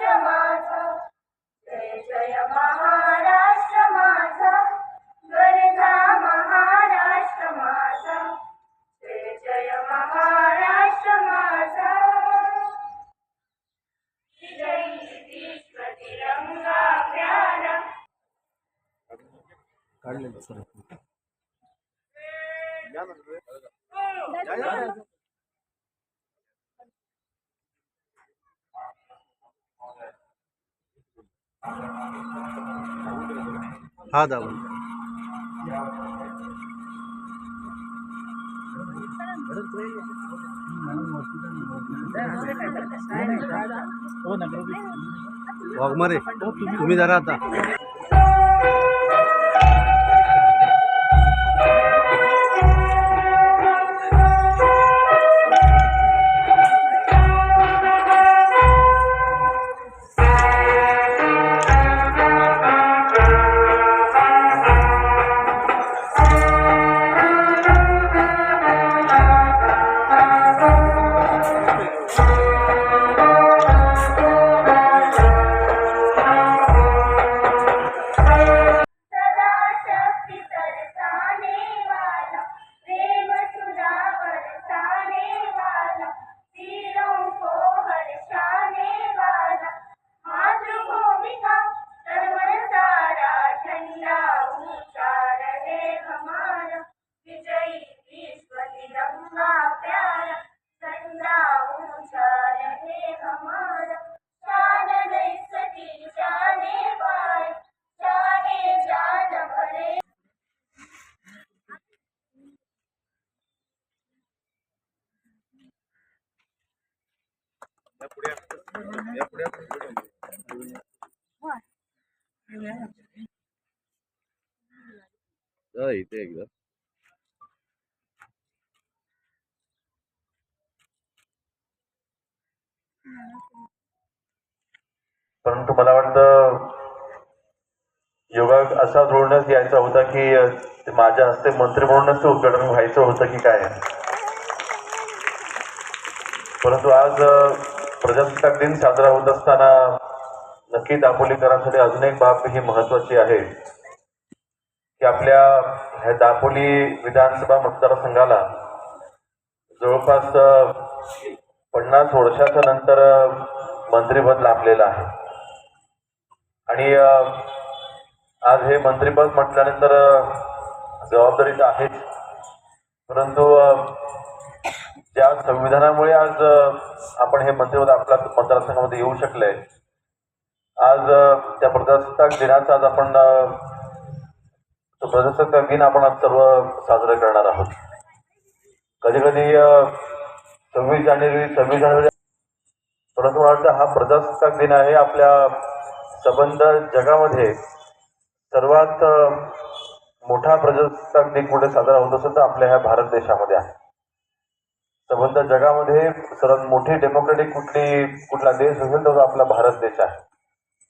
महाराष्ट्र माझा. जय जय महाराष्ट्र माझा. गरजा महाराष्ट्र माझा. जय जय महाराष्ट्र माझा विजयी विश्व तिरंगा प्यारा हा दाबून वाघमारे तुम्ही जरा आता. इथे एकदा परंतु मला वाटतं योगा असा जोडण्यास घ्यायचा होता की माझ्या हस्ते मंत्री म्हणूनच ते उद्घाटन व्हायचं होतं की काय? परंतु आज प्रजासत्ताक दिन साजरा होत असताना नक्की दापोलीकरांसाठी अजून एक बाब ही महत्वाची आहे की आपल्या ह्या दापोली विधानसभा मतदारसंघाला जवळपास पन्नास वर्षाच्या नंतर मंत्रिपद लाभलेलं आहे. आणि आज हे मंत्रिपद म्हटल्यानंतर जबाबदारी तर आहेच. परंतु ज्या संविधानामुळे आज आपण हे मंत्रिपद आपल्या मतदारसंघामध्ये येऊ शकले आज त्या प्रजासत्ताक दिनाचा आज आपण तो प्रजासत्ताक दिन आपण आज सर्व साजरा करणार आहोत. कधी कधी सव्वीस जानेवारी सव्वीस जानेवारी परंतु मला वाटतं हा प्रजासत्ताक दिन आहे आपल्या संबंध जगामध्ये सर्वात मोठा प्रजासत्ताक दिन कुठे साजरा होत असेल तर आपल्या ह्या भारत देशामध्ये आहे. संबंध जगामध्ये सर्वात मोठी डेमोक्रेटिक कुठली कुठला देश असेल तर तो आपला भारत देश आहे.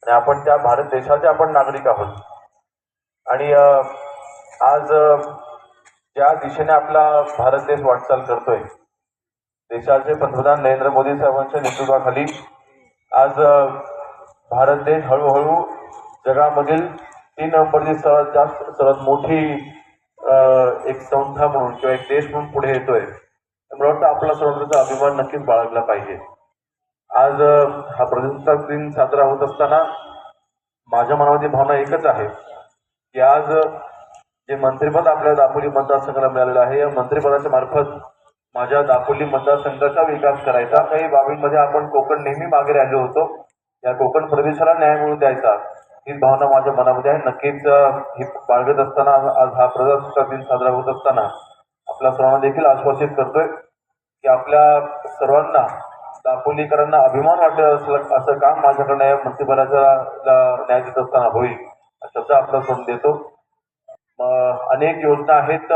आणि आपण त्या भारत देशाचे आपण नागरिक आहोत. आणि आज ज्या दिशेने आपला भारत देश वाटचाल करतोय देशाचे पंतप्रधान नरेंद्र मोदी साहेबांच्या नेतृत्वाखाली आज भारत देश हळूहळू जगामधील तीन नंबरची सर्वात जास्त सर्वात मोठी एक संस्था म्हणून किंवा एक देश म्हणून पुढे येतोय. मला वाटतं आपला सर्वांचा अभिमान नक्कीच बाळगला पाहिजे. आज हा प्रजासत्ताक दिन साजरा होत असताना माझ्या मनामध्ये भावना एकच आहे की आज जे मंत्रिपद आपल्या दापोली मतदारसंघाला मिळालेलं आहे या मंत्रिपदाच्या मार्फत माझ्या दापोली मतदारसंघाचा विकास करायचा. काही बाबींमध्ये आपण कोकण नेहमी मागे राहिलो होतो. या कोकण प्रदेशाला न्याय मिळून द्यायचा ही भावना माझ्या मनामध्ये आहे. नक्कीच ही बाळगत असताना आज- आज हा प्रजासत्ताक दिन साजरा होत असताना आपल्या सर्वांना देखील आश्वासित करतोय की आपल्या सर्वांना दापोलीकरांना अभिमान वाटेल असं असं काम माझ्याकडनं या मंत्रिपदाचा ला न्याय देत असताना होईल शब्द आपला सोडून देतो. अनेक योजना आहेत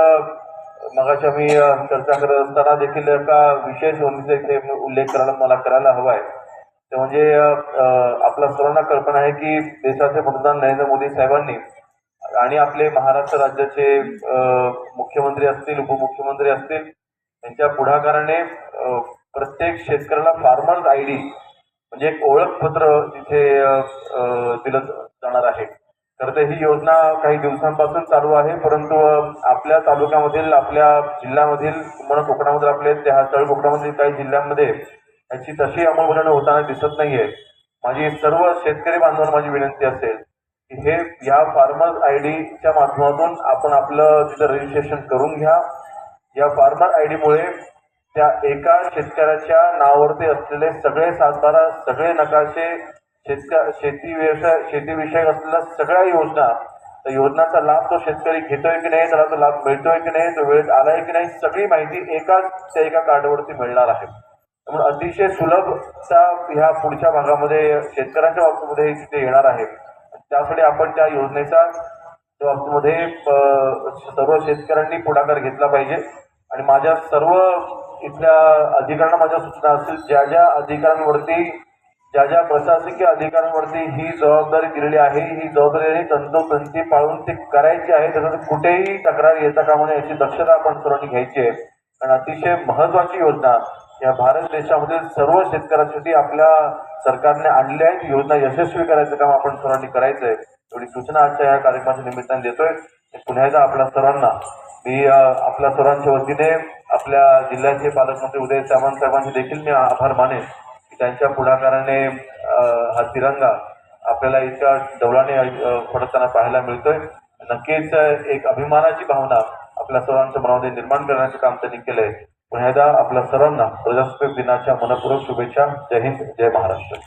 मगाशी आम्ही चर्चा करत असताना देखील एका विशेष नोंदीचा इथे उल्लेख करायला मला करायला हवा आहे. ते म्हणजे आपला सर्वांना कल्पना आहे की देशाचे पंतप्रधान नरेंद्र मोदी साहेबांनी आणि आपले महाराष्ट्र राज्याचे मुख्यमंत्री असतील उपमुख्यमंत्री असतील यांच्या पुढाकाराने प्रत्येक शेतकऱ्याला फार्मर्स आय डी म्हणजे एक ओळखपत्र तिथे दिलं जाणार आहे. तर ते ही योजना काही दिवसांपासून चालू आहे परंतु आपल्या तालुक्यामधील आपल्या जिल्ह्यामधील किंवा कोकणामधील आपले त्या तळ कोकणामधील काही जिल्ह्यांमध्ये याची तशी अंमलबजावणी होताना दिसत नाहीये. माझी सर्व शेतकरी बांधवांना माझी विनंती असेल की हे या फार्मर आय डीच्या माध्यमातून आपण आपलं तिथं रजिस्ट्रेशन करून घ्या. या फार्मर आय डीमुळे त्या एका शेतकऱ्याच्या नावावरती असलेले सगळे सातबारा सगळे नकाशे शेतक शेती व्यवसाय शेतीविषयक असलेल्या सगळ्या योजना त्या लाभ तो शेतकरी घेतोय की नाही त्याला तो लाभ मिळतोय की नाही तो वेळेत आलाय की नाही सगळी माहिती एकाच त्या एका कार्डवरती मिळणार आहे. त्यामुळे अतिशय सुलभता ह्या पुढच्या भागामध्ये शेतकऱ्यांच्या बाबतीमध्ये तिथे येणार आहे. त्यासाठी आपण त्या योजनेचा बाबतीमध्ये सर्व शेतकऱ्यांनी पुढाकार घेतला पाहिजे. आणि माझ्या सर्व इथल्या अधिकाऱ्यांना माझ्या सूचना असतील. ज्या ज्या अधिकाऱ्यांवरती ज्या ज्या प्रशासकीय अधिकाऱ्यांवरती ही जबाबदारी दिलेली आहे ही जबाबदारी तंतोतंती पाळून ते करायची आहे. त्याच्यात कुठेही तक्रार येता कामा नये याची दक्षता आपण सर्वांनी घ्यायची आहे. कारण अतिशय महत्वाची योजना या भारत देशामधील सर्व शेतकऱ्यांसाठी आपल्या सरकारने आणलेल्या आहेत योजना यशस्वी करायचं काम आपण सर्वांनी करायचं आहे एवढी सूचना आजच्या या कार्यक्रमाच्या निमित्ताने देतोय. पुन्हा एकदा आपल्या सर्वांना मी आपल्या सर्वांच्या वतीने आपल्या जिल्ह्याचे पालकमंत्री उदय सामंत साहेबांचे देखील मी आभार मानेन की त्यांच्या पुढाकाराने हा तिरंगा आपल्याला इतक्या डवळाने फडकताना पाहायला मिळतोय. नक्कीच एक अभिमानाची भावना आपल्या सर्वांच्या मनामध्ये निर्माण करण्याचं काम त्यांनी केलंय. पुन्हा एकदा आपल्या सर्वांना प्रजासत्ताक दिनाच्या मनपूर्वक शुभेच्छा. जय हिंद जय महाराष्ट्र.